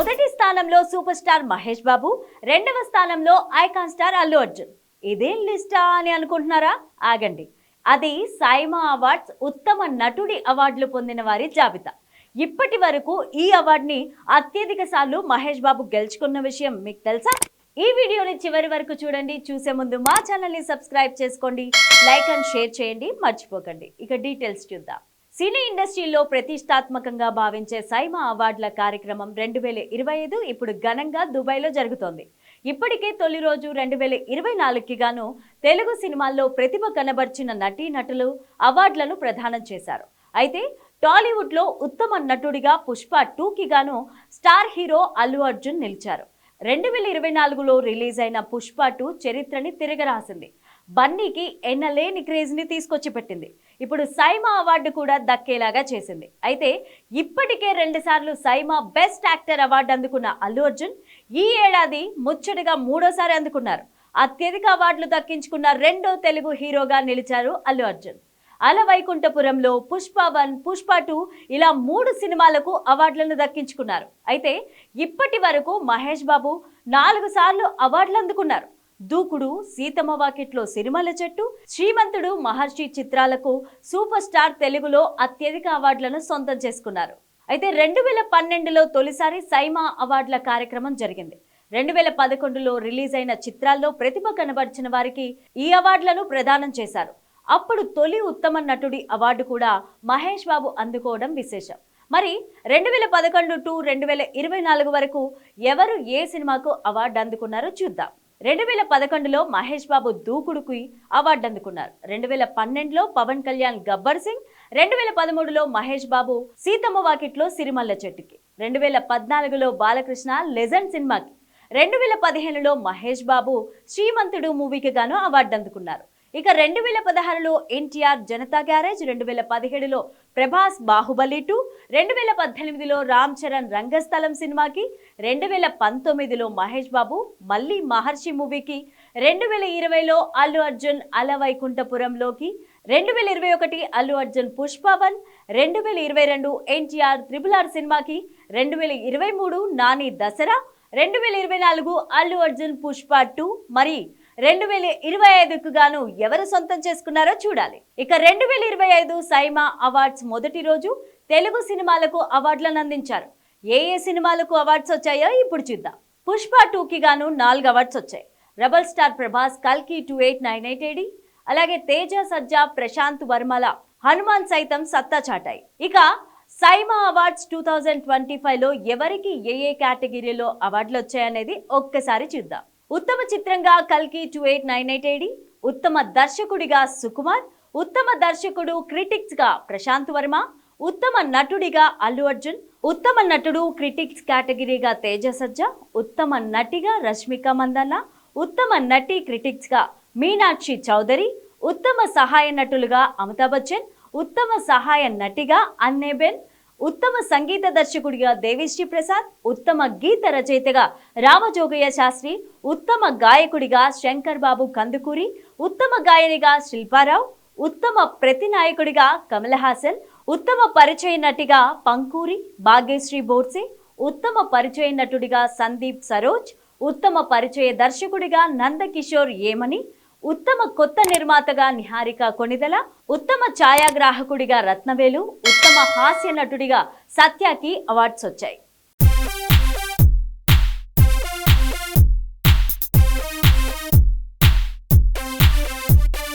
మొదటి స్థానంలో super star Mahesh Babu రెండవ స్థానంలో ఐకాన్ స్టార్ అల్లు అర్జున్. ఇదేం లిస్టా అని అనుకుంటున్నారా? ఆగండి. అది సాయిమా అవార్డ్స్ ఉత్తమ నటుడి అవార్డులు పొందిన వారి జాబితా. ఇప్పటి వరకు ఈ అవార్డుని అత్యధిక సార్లు మహేష్ బాబు గెలుచుకున్న విషయం మీకు తెలుసా? ఈ వీడియోని చివరి వరకు చూడండి. చూసే ముందు మా ఛానల్ని సబ్స్క్రైబ్ చేసుకోండి. లైక్ అండ్ షేర్ చేయండి. మర్చిపోకండి. ఇక డీటెయిల్స్ చూద్దాం. సినీ ఇండస్ట్రీలో ప్రతిష్టాత్మకంగా భావించే సైమా అవార్డుల కార్యక్రమం రెండు వేల ఇరవై ఐదు ఇప్పుడు ఘనంగా దుబాయ్లో జరుగుతోంది. ఇప్పటికే తొలి రోజు రెండు వేల ఇరవై నాలుగుకి గాను తెలుగు సినిమాల్లో ప్రతిభ కనబర్చిన నటీనటులు అవార్డులను ప్రదానం చేశారు. అయితే టాలీవుడ్లో ఉత్తమ నటుడిగా పుష్ప టూకి గాను స్టార్ హీరో అల్లు అర్జున్ నిలిచారు. రెండు వేల ఇరవై నాలుగులో రిలీజ్ అయిన పుష్ప టూ చరిత్రని తిరగరాసింది. బన్నీకి ఎన్నలేని క్రేజ్ని తీసుకొచ్చి పెట్టింది. ఇప్పుడు సైమా అవార్డు కూడా దక్కేలాగా చేసింది. అయితే ఇప్పటికే రెండుసార్లు సైమా బెస్ట్ యాక్టర్ అవార్డు అందుకున్న అల్లు అర్జున్ ఈ ఏడాది ముచ్చటగా మూడోసారి అందుకున్నారు. అత్యధిక అవార్డులు దక్కించుకున్న రెండో తెలుగు హీరోగా నిలిచారు అల్లు అర్జున్. అలవైకుంఠపురంలో పుష్ప వన్ పుష్ప టూ ఇలా మూడు సినిమాలకు అవార్డులను దక్కించుకున్నారు. అయితే ఇప్పటి వరకు మహేష్ బాబు నాలుగు సార్లు అవార్డులు అందుకున్నారు. దూకుడు సీతమ్మ వాకిట్లో సిరిమల చెట్టు శ్రీమంతుడు మహర్షి చిత్రాలకు సూపర్ స్టార్ తెలుగులో అత్యధిక అవార్డులను సొంతం చేసుకున్నారు. అయితే రెండు వేల పన్నెండులో తొలిసారి సైమా అవార్డుల కార్యక్రమం జరిగింది. రెండు వేల పదకొండులో రిలీజ్ అయిన చిత్రాల్లో ప్రతిభ కనబరిచిన వారికి ఈ అవార్డులను ప్రదానం చేశారు. అప్పుడు తొలి ఉత్తమ నటుడి అవార్డు కూడా మహేష్ బాబు అందుకోవడం విశేషం. మరి రెండు వేల పదకొండు టు రెండు వేల ఇరవై నాలుగు వరకు ఎవరు ఏ సినిమాకు అవార్డు అందుకున్నారో చూద్దాం. రెండు వేల పదకొండులో మహేష్ బాబు దూకుడుకి అవార్డు అందుకున్నారు రెండు వేల పన్నెండులో పవన్ కళ్యాణ్ గబ్బర్ సింగ్ రెండు వేల పదమూడులో మహేష్ బాబు సీతమ్మ వాకిట్లో సిరిమల్ల చెట్టుకి రెండు వేల పద్నాలుగులో బాలకృష్ణ లెజెండ్ సినిమాకి రెండు వేల పదిహేనులో మహేష్ బాబు శ్రీమంతుడు మూవీకి గాను అవార్డు అందుకున్నారు ఇక రెండు వేల పదహారులో ఎన్టీఆర్ జనతా గ్యారేజ్ రెండు వేల పదిహేడులో ప్రభాస్ బాహుబలి టూ రెండు వేల పద్దెనిమిదిలో రామ్ చరణ్ రంగస్థలం సినిమాకి రెండు వేల పంతొమ్మిదిలో మహేష్ బాబు మళ్ళీ మహర్షి మూవీకి రెండు వేల ఇరవైలో అల్లు అర్జున్ అలవైకుంఠపురంలోకి రెండు వేల ఇరవై ఒకటి అల్లు అర్జున్ పుష్పవన్ రెండు వేల ఇరవై రెండు ఎన్టీఆర్ త్రిబుల్ ఆర్ సినిమాకి రెండు వేల ఇరవై మూడు నాని దసరా రెండు వేల ఇరవై నాలుగు అల్లు అర్జున్ పుష్ప టూ మరి రెండు వేల ఇరవై ఐదుకు గాను ఎవరు సొంతం చేసుకున్నారో చూడాలి. ఇక రెండు వేల ఇరవై ఐదు సైమా అవార్డ్స్ మొదటి రోజు తెలుగు సినిమాలకు అవార్డులను అందించారు. ఏ ఏ సినిమాలకు అవార్డ్స్ వచ్చాయో ఇప్పుడు చూద్దాం. పుష్ప టూకి గాను నాలుగు అవార్డ్స్ వచ్చాయి. రెబల్ స్టార్ ప్రభాస్ కల్కి two eight nine eight AD అలాగే తేజ సజ్జా ప్రశాంత్ వర్మల హనుమాన్ సైతం సత్తా చాటాయి. ఇక SIIMA awards two thousand twenty ఫైవ్లో ఎవరికి ఏ ఏ కేటగిరీలో అవార్డులు వచ్చాయనేది ఒక్కసారి చూద్దాం. ఉత్తమ చిత్రంగా కల్కి two eight nine eight AD ఉత్తమ దర్శకుడిగా సుకుమార్ ఉత్తమ దర్శకుడు క్రిటిక్స్గా ప్రశాంత్ వర్మ ఉత్తమ నటుడిగా అల్లు అర్జున్ ఉత్తమ నటుడు క్రిటిక్స్ కేటగిరీగా తేజ సజ్జ ఉత్తమ నటిగా రష్మిక మందన్న ఉత్తమ నటి క్రిటిక్స్గా మీనాక్షి చౌదరి ఉత్తమ సహాయ నటులుగా అమితాబ్ బచ్చన్ ఉత్తమ సహాయ నటిగా అన్నేబెన్ ఉత్తమ సంగీత దర్శకుడిగా దేవిశ్రీ ప్రసాద్ ఉత్తమ గీత రచయితగా రామజోగయ్య శాస్త్రి ఉత్తమ గాయకుడిగా శంకర్ బాబు కందుకూరి ఉత్తమ గాయనిగా శిల్పారావు ఉత్తమ ప్రతినాయకుడిగా కమల్ హాసన్ ఉత్తమ పరిచయ నటిగా పంకూరి భాగ్యశ్రీ బోర్సే ఉత్తమ పరిచయ నటుడిగా సందీప్ సరోజ్ ఉత్తమ పరిచయ దర్శకుడిగా నందకిషోర్ ఏమని ఉత్తమ కొత్త నిర్మాతగా నిహారిక కొనిదల ఉత్తమ ఛాయాగ్రాహకుడిగా రత్నవేలు ఉత్తమ హాస్య నటుడిగా సత్యకి అవార్డ్స్ వచ్చాయి.